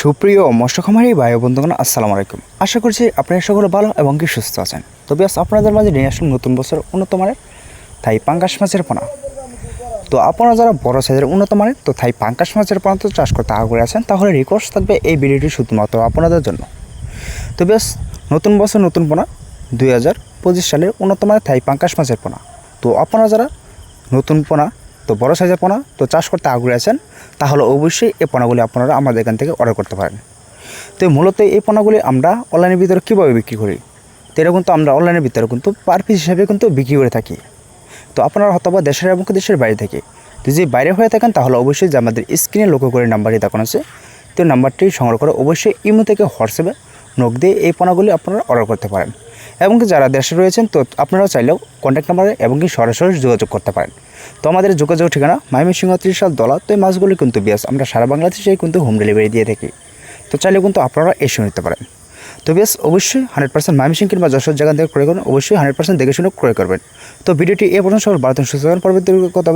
সুপ্রিয় মৎস্যখামারি ও বন্ধুগণ, আসসালামু আলাইকুম। আশা করছি আপনারা সকলে ভালো এবং কি সুস্থ আছেন। তো ব্যাস, আপনাদের মাঝে নিয়ে আসলাম নতুন বছর উন্নত মানের থাই পাঙ্কাশ মাছের পোনা। তো আপনারা যারা বড় সাইজের উন্নত মানের, তো থাই পাঙ্কাশ মাছের পোনা তো চাষ করতে আগ্রহী আছেন, তাহলে রিকোয়েস্ট থাকবে এই ভিডিওটি শুধুমাত্র আপনাদের জন্য। তো ব্যাস, নতুন বছর নতুন পোনা, দুই হাজার পঁচিশ সালের উন্নত মানের থাই পাঙ্কাশ মাছের পোনা। তো আপনারা যারা নতুন পোনা তো বড় সাইজের পোনা, তো চাষ করতে আগ্রহী আছেন, তাহলে অবশ্যই এই পোনাগুলি আপনারা আমাদের এখান থেকে অর্ডার করতে পারেন। তো মূলত এই পোনাগুলি আমরা অনলাইনের ভিতরে কীভাবে বিক্রি করি? তো এটা কিন্তু আমরা অনলাইনের ভিতরে কিন্তু পার পিস হিসাবে কিন্তু বিক্রি করে থাকি। তো আপনারা হয়তো বা দেশের এবং দেশের বাইরে থেকে যদি বাইরে হয়ে থাকেন, তাহলে অবশ্যই যে আমাদের স্ক্রিনে লক্ষ্য করে নাম্বারটি দেখানো আছে। তো নাম্বারটি সংগ্রহ করে অবশ্যই ইমো থেকে হোয়াটসঅ্যাপে নখ দিয়ে এই পোনাগুলি আপনারা অর্ডার করতে পারেন। এবং যারা দেশে রয়েছেন, তো আপনারাও চাইলেও কন্ট্যাক্ট নাম্বারে এবং কি সরাসরি যোগাযোগ করতে পারেন। তো আমাদের যোগাযোগ ঠিকানা মাইমি ময়মনসিংহ ত্রিশাল দলা তো এই মাছগুলি কিন্তু বেশ আমরা সারা বাংলাদেশেই কিন্তু হোম ডেলিভারি দিয়ে থাকি। তো চাইলে কিন্তু আপনারা এসে নিতে পারেন। তো বেশ অবশ্যই হান্ড্রেড পার্সেন্ট ময়মনসিংহ কিংবা যশোর জায়গা থেকে ক্রয় করবেন, অবশ্যই হান্ড্রেড পার্সেন্ট দেখে শুনে ক্রয় করবেন। তো ভিডিওটি এ পর্যন্ত সবার বারোতন সুস্থ পরবর্তী কথা